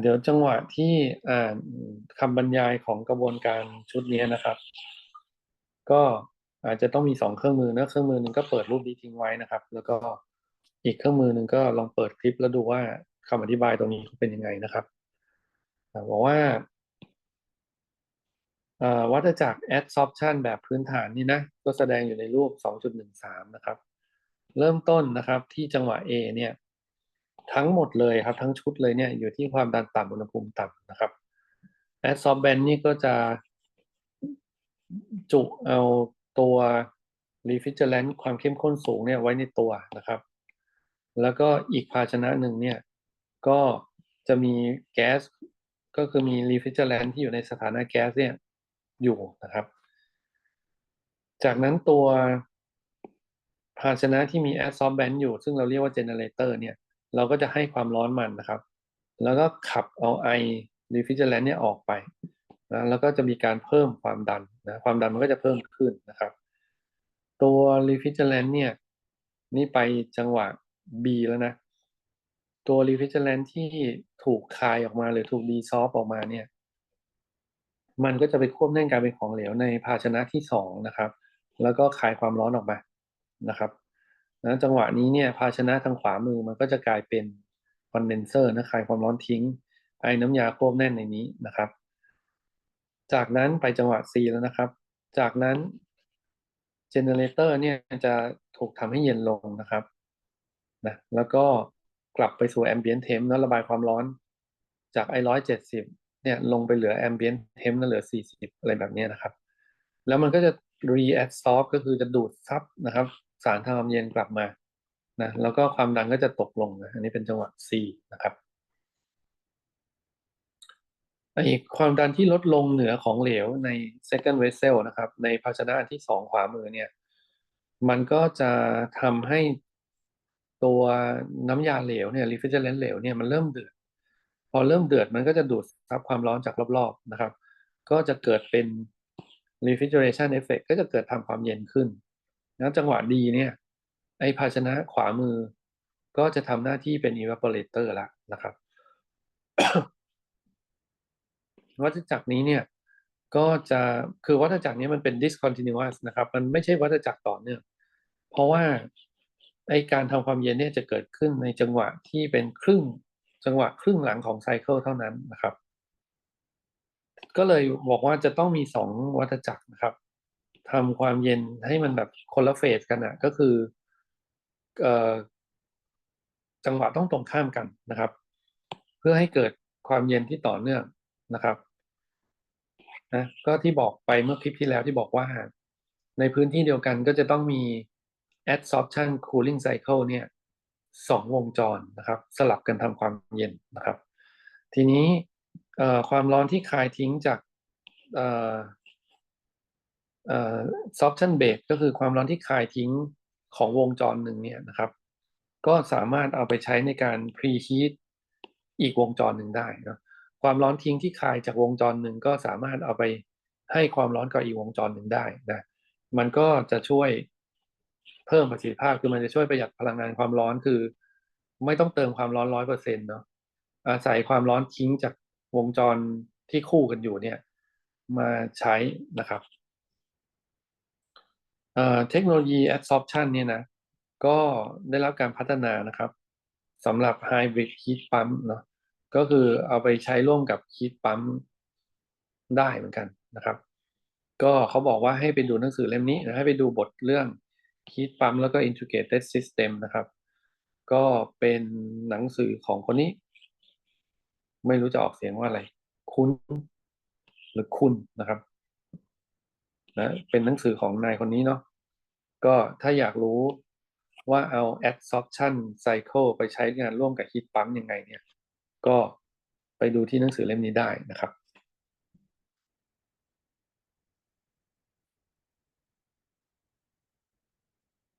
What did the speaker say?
เดี๋ยวจังหวะที่อ่านคำบรรยายของกระบวนการชุดนี้นะครับ ก็อาจจะต้องมีสองเครื่องมือนะเครื่องมือหนึ่งก็เปิดรูปนี้ทิ้งไว้นะครับ แล้วก็อีกเครื่องมือหนึ่งก็ลองเปิดคลิปแล้วดูว่าคำอธิบายตรงนี้เป็นยังไงนะครับบอกว่าอ่าวัฏจักร adsorption แบบพื้นฐานนี่นะ ก็แสดงอยู่ในรูป 2.13 นะครับ เริ่มต้นนะครับที่จังหวะ A เนี่ย ทั้งหมดเลยครับ ทั้งชุดเลยเนี่ยอยู่ที่ความดันต่ำอุณหภูมิต่ำนะครับ adsorbent นี่ก็จะจุเอาตัว refrigerant ความเข้มข้นสูงเนี่ยไว้ในตัวนะครับ แล้วก็อีกภาชนะหนึ่งเนี่ยก็จะมีแก๊สก็คือมี refrigerant ที่อยู่ในสถานะแก๊สเนี่ยอยู่นะครับ จากนั้นตัวภาชนะที่มี adsorbent อยู่ ซึ่งเราเรียกว่า generator เนี่ย เราก็จะให้ความร้อนมันนะครับ แล้วก็ขับเอาไอ refrigerant เนี่ยออกไปนะแล้วก็จะมีการเพิ่มความดันนะความดันมันก็จะเพิ่มขึ้นนะครับ ตัว refrigerant เนี่ยนี่ไปจังหวะ B แล้วนะ ตัว refrigerant ที่ถูกคายออกมาหรือถูก dissolve ออกมาเนี่ย มันก็จะไปควบแน่นกลายเป็นของเหลวในภาชนะที่สองนะครับ แล้วก็คายความร้อนออกมานะครับ นะจังหวะนี้เนี่ยภาชนะทางขวามือมันก็จะกลายเป็นคอนเดนเซอร์นะคายความร้อนทิ้ง ไอ้น้ำยาควบแน่นในนี้นะครับ จากนั้นไปจังหวะ C แล้วนะครับ จากนั้นเจเนเรเตอร์เนี่ยจะถูกทำให้เย็นลงนะครับนะแล้วก็กลับไปสู่แอมเบียนเทมแล้วระบายความร้อน จากไอร้อยเจ็ดสิบเนี่ยลงไปเหลือแอมเบียนเทมแล้วเหลือสี่สิบอะไรแบบนี้นะครับ แล้วมันก็จะ reabsorb ก็คือจะดูดซับนะครับ สารทำความเย็นกลับมานะแล้วก็ความดันก็จะตกลงนะอันนี้เป็นจังหวะ C นะครับอีกความดันที่ลดลงเหนือของเหลวใน second vessel นะครับ ในภาชนะอันที่สองขวามือเนี่ย มันก็จะทำให้ตัวน้ำยาเหลวเนี่ย refrigerant เหลวเนี่ยมันเริ่มเดือด พอเริ่มเดือดมันก็จะดูดซับความร้อนจากรอบๆนะครับ ก็จะเกิดเป็น refrigeration effect ก็จะเกิดทำความเย็นขึ้น นะจังหวะดีเนี่ยไอภาชนะขวามือ ก็จะทำหน้าที่เป็น evaporator ละนะครับวัฏจักรนี้เนี่ยก็จะคือวัฏจักรนี้มันเป็น discontinuous นะครับ มันไม่ใช่วัฏจักรต่อเนื่องเพราะว่าไอการทำความเย็นเนี่ยจะเกิดขึ้นในจังหวะที่เป็นครึ่งจังหวะครึ่งหลังของไซเคิลเท่านั้นนะครับ ก็เลยบอกว่าจะต้องมีสองวัฏจักรนะครับ ทำความเย็นให้มันแบบคนละเฟสกันอะก็คือเอ่อจังหวะต้องตรงข้ามกันนะครับ เพื่อให้เกิดความเย็นที่ต่อเนื่องนะครับนะก็ที่บอกไปเมื่อคลิปที่แล้วที่บอกว่า ในพื้นที่เดียวกันก็จะต้องมี adsorption cooling cycle เนี่ยสองวงจรนะครับ สลับกันทำความเย็นนะครับ ทีนี้ความร้อนที่คายทิ้งจาก เอ่อ sorption bed ก็คือความร้อนที่คายทิ้งของวงจรหนึ่งเนี่ยนะครับ ก็สามารถเอาไปใช้ในการ preheat อีกวงจรหนึ่งได้นะความร้อนทิ้งที่คายจากวงจรหนึ่งก็สามารถเอาไปให้ความร้อนกับอีกวงจรหนึ่งได้นะมันก็จะช่วยเพิ่มประสิทธิภาพคือมันจะช่วยประหยัดพลังงานความร้อนคือ ไม่ต้องเติมความร้อนร้อยเปอร์เซ็นต์เนาะอาศัยความร้อนทิ้งจากวงจรที่คู่กันอยู่เนี่ย มาใช้นะครับ เทคโนโลยี adsorption เนี่ยนะ ก็ได้รับการพัฒนานะครับสำหรับ hybrid heat pump เนาะก็คือเอาไปใช้ร่วมกับ heat pump ได้เหมือนกันนะครับ ก็เขาบอกว่าให้ไปดูหนังสือเล่มนี้นะให้ไปดูบทเรื่อง heat pump แล้วก็ integrated system นะครับ ก็เป็นหนังสือของคนนี้ ไม่รู้จะออกเสียงว่าอะไร คุณหรือคุณนะครับนะเป็นหนังสือของนายคนนี้เนาะ ก็ถ้าอยากรู้ว่าเอา adsorption cycle ไปใช้งานร่วมกับ heat pump ยังไงเนี่ย ก็ไปดูที่หนังสือเล่มนี้ได้นะครับ